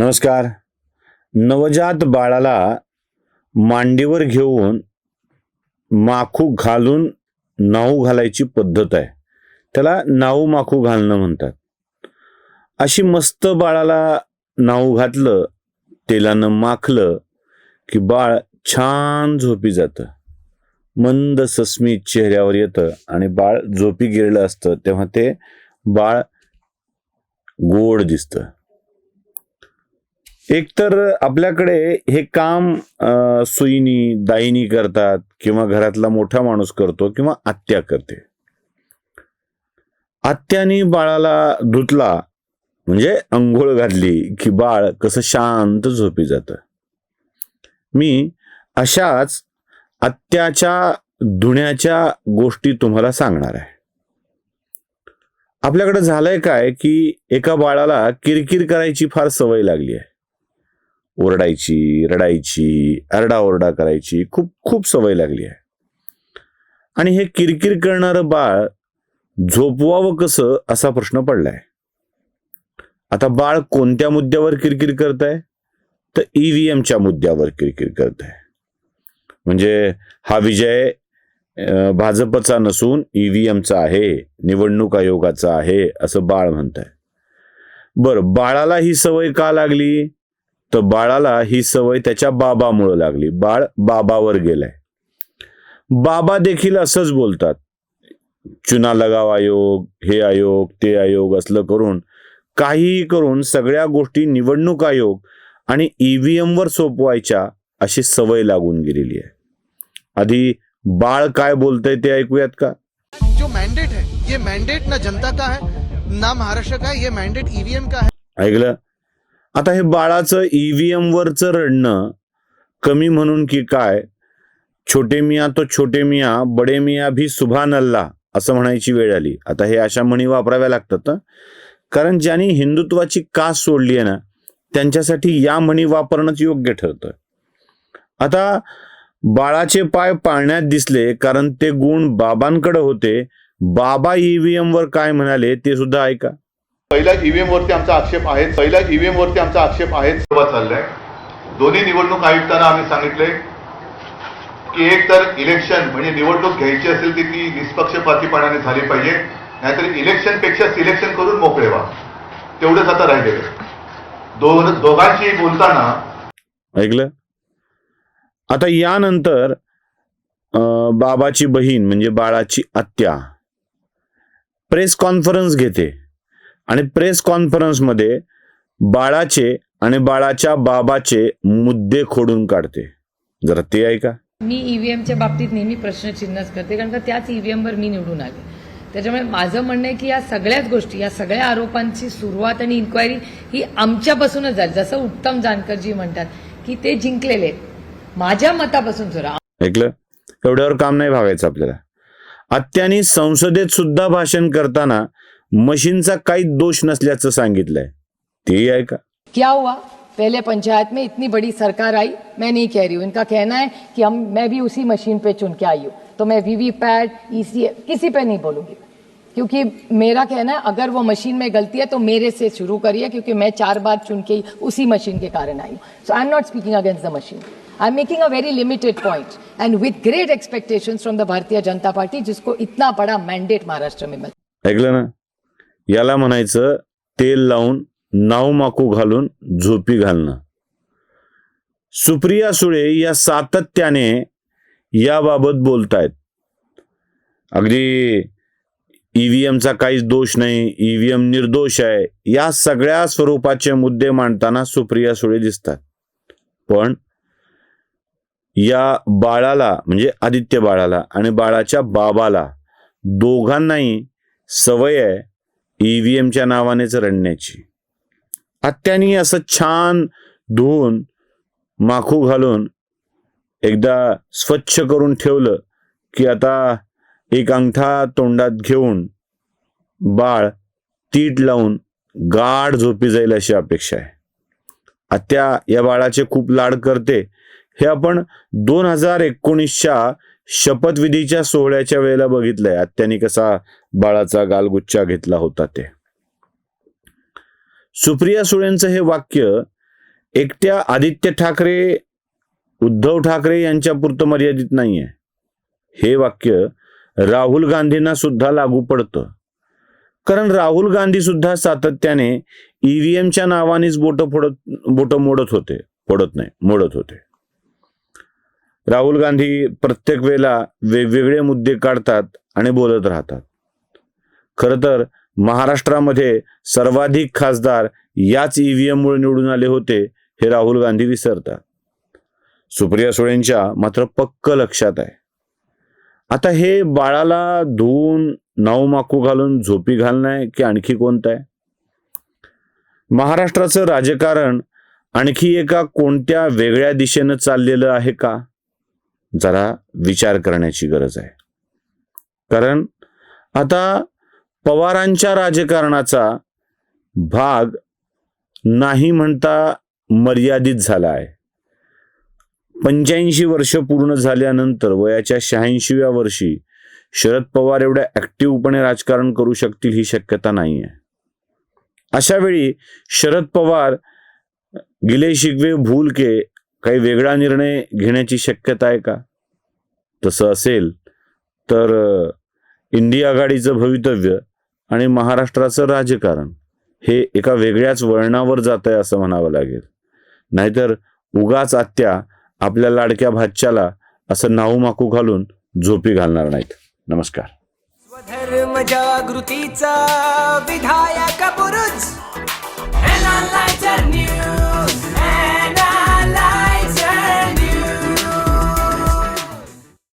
नमस्कार. नवजात बाळाला मांडीवर घेऊन माखू घालून नाऊ घालायची पद्धत आहे. त्याला नाऊ माखू घालणं म्हणतात. अशी मस्त बाळाला नाऊ घातलं तेलानं माखलं की बाळ छान झोपी जातं. मंद सस्मी चेहऱ्यावर येतं आणि बाळ झोपी गेलेलं असतं तेव्हा ते बाळ गोड दिसतं. एकतर आपल्याकडे हे काम सुईनी दाईनी करतात किंवा घरातला मोठा माणूस करतो किंवा आत्या करते. आत्यानी बाळाला धुतला म्हणजे अंघोळ घातली की बाळ कसं शांत झोपी जातं. मी अशाच आत्याच्या धुण्याच्या गोष्टी तुम्हाला सांगणार आहे. आपल्याकडे झालंय काय की एका बाळाला किरकिर करायची फार सवय लागली आहे. ओरडायची रडायची आरडाओरडा करायची खूप खूप सवय लागली आहे. आणि हे किरकिर करणारं बाळ झोपवावं कसं असा प्रश्न पडलाय. आता बाळ कोणत्या मुद्द्यावर किरकिर करत आहे तर ईव्हीएमच्या मुद्द्यावर किरकिर करत आहे म्हणजे हा विजय भाजपचा नसून ईव्हीएमचा आहे निवडणूक आयोगाचा आहे असं बाळ म्हणत आहे बरं बाळाला ही सवय का लागली? तर बाळाला ही सवय त्याच्या बाबामुळं लागली. बाळ बाबावर गेलाय. बाबा देखील असंच बोलतात. चुना लगाव आयोग हे आयोग ते आयोग असलं करून काहीही करून सगळ्या गोष्टी निवडणूक आयोग आणि ईव्हीएम वर सोपवायच्या अशी सवय लागून गेलेली आहे. आधी बाळ काय बोलतंय ते ऐकूयात का? जो मैंडेट है ये मैंडेट ना जनता का है ना महाराष्ट्र का है ये मैंडेट ईवीएम का है. ऐकलं? आता हे बाळाचं ईव्हीएम वरचं रडणं कमी म्हणून की काय? छोटे मिया तो छोटे मिया बडे मिया भी सुभान अल्ला असं म्हणायची वेळ आली. आता हे अशा म्हणी वापराव्या लागतात कारण ज्यांनी हिंदुत्वाची कास सोडली आहे ना त्यांच्यासाठी या म्हणी वापरणंच योग्य ठरतं आता बाळाचे पाय पाळण्यात दिसले कारण ते गुण बाबांकडे होते. बाबा ईव्हीएम वर काय म्हणाले ते सुद्धा ऐका. पहिल्या ईव्हीएम वरती आमचा आक्षेप आहे पहिल्या ईव्हीएम वरती आमचा आक्षेप आहे सुरुवात चाललाय. दोन्ही निवडणूक आयुक्तांना आम्ही सांगितले की एक तर इलेक्शन म्हणजे निवडणूक घ्यायची असेल तर ती निष्पक्षपातीपणाने झाली पाहिजे. नाहीतर इलेक्शनपेक्षा सिलेक्शन करून मोकळे व्हा. तेवढंच आता राहिलेलं. दोन दोघांशी बोलताना ऐकलं? आता यानंतर बाबाची बहीण म्हणजे बाळाची आत्या प्रेस कॉन्फरन्स घेते. आणि प्रेस कॉन्फरन्समध्ये बाळाचे आणि बाळाच्या बाबाचे मुद्दे खोडून काढते. जरा ते ऐका. मी ईव्हीएमच्या बाबतीत नेहमी प्रश्नचिन्हच करते कारण का त्याच ईव्हीएमवर मी निवडून आले. त्याच्यामुळे माझं म्हणणं आहे की या सगळ्याच गोष्टी या सगळ्या आरोपांची सुरुवात आणि इन्क्वायरी ही आमच्यापासूनच झाली. जसं उत्तम जानकरजी म्हणतात की ते जिंकलेले. माझ्या मतापासून सुरू ऐकलं? एवढ्यावर काम नाही भागायचं आपल्याला. आत्यानी संसदेत सुद्धा भाषण करताना मशीनचा काही दोष नसल्याचं सांगितलंय. तेही ऐका. क्या हुआ? पहले पंचायत में इतनी बड़ी सरकार आई मैं नहीं कह रही हूँ। इनका कहना है कि हम मैं भी उसी मशीन पे चुन के आई हूँ। तो मैं वीवीपैट ईसी किसी पे नहीं बोलूँगी। क्योंकि मेरा कहना है अगर वो मशीन में गलती है तो मेरे से शुरू करिए क्योंकि मैं चार बार चुन के उसी मशीन के कारण आई हूँ। So I am not speaking against the machine I am making a very limited point and with great expectation from the Bharatiya Janata Party जिसको इतना बड़ा मैंडेट महाराष्ट्र में मिला याला म्हणायचं तेल लावून नाव माकू घालून झोपी घालणं. सुप्रिया सुळे या सातत्याने याबाबत बोलतायत. अगदी ईव्हीएमचा काहीच दोष नाही ईव्हीएम निर्दोष आहे या सगळ्या स्वरूपाचे मुद्दे मांडताना सुप्रिया सुळे दिसतात. पण या बाळाला म्हणजे आदित्य बाळाला आणि बाळाच्या बाबाला दोघांनाही सवय आहे ईव्हीएमच्या नावानेच रडण्याची. आत्यानी असं छान धुवून माखू घालून एकदा स्वच्छ करून ठेवलं की आता एक अंगठा तोंडात घेऊन बाळ तीट लावून गाढ झोपी जाईल अशी अपेक्षा आहे. आत्या या बाळाचे खूप लाड करते. हे आपण दोन हजार एकोणीसच्या शपथविधीच्या सोहळ्याच्या वेळेला बघितलंय. आत्यानी कसा बाळाचा गालगुच्छा घेतला होता ते. सुप्रिया सुळेंचं हे वाक्य एकट्या आदित्य ठाकरे उद्धव ठाकरे यांच्या पुरतं मर्यादित नाहीये. हे वाक्य राहुल गांधींना सुद्धा लागू पडतं. कारण राहुल गांधी सुद्धा सातत्याने ईव्हीएमच्या नावानेच बोट फोडत बोट मोडत होते. फोडत नाही मोडत होते. राहुल गांधी प्रत्येक वेळेला वेगवेगळे मुद्दे काढतात आणि बोलत राहतात. खरं तर महाराष्ट्रामध्ये सर्वाधिक खासदार याच ईव्हीएममुळे निवडून आले होते हे राहुल गांधी विसरतात. सुप्रिया सुळेंच्या मात्र पक्क लक्षात आहे. आता हे बाळाला धुवून नाऊ माकू घालून झोपी घालणं की आणखी कोणतं आहे? महाराष्ट्राचं राजकारण आणखी एका कोणत्या वेगळ्या दिशेनं चाललेलं आहे का? जरा विचार करण्याची गरज आहे. कारण आता पवारांच्या राजकारणाचा भाग नाही म्हणता मर्यादित झाला आहे. पंच्याऐंशी वर्ष पूर्ण झाल्यानंतर वयाच्या शहाऐंशीव्या वर्षी शरद पवार एवढ्या ऍक्टिव्हपणे राजकारण करू शकतील ही शक्यता नाही आहे अशा वेळी शरद पवार गिले शिकवे भूल के काही वेगळा निर्णय घेण्याची शक्यता आहे का? तसं असेल तर इंडिया आघाडीचं भवितव्य आणि महाराष्ट्राचं राजकारण हे एका वेगळ्याच वळणावर जात आहे असं म्हणावं लागेल. नाहीतर उगाच आत्या आपल्या लाडक्या भाच्याला असं नाहूमाकू माकू घालून झोपी घालणार नाहीत. नमस्कार. स्वधर्म जागृतीचा विधायक न्यूज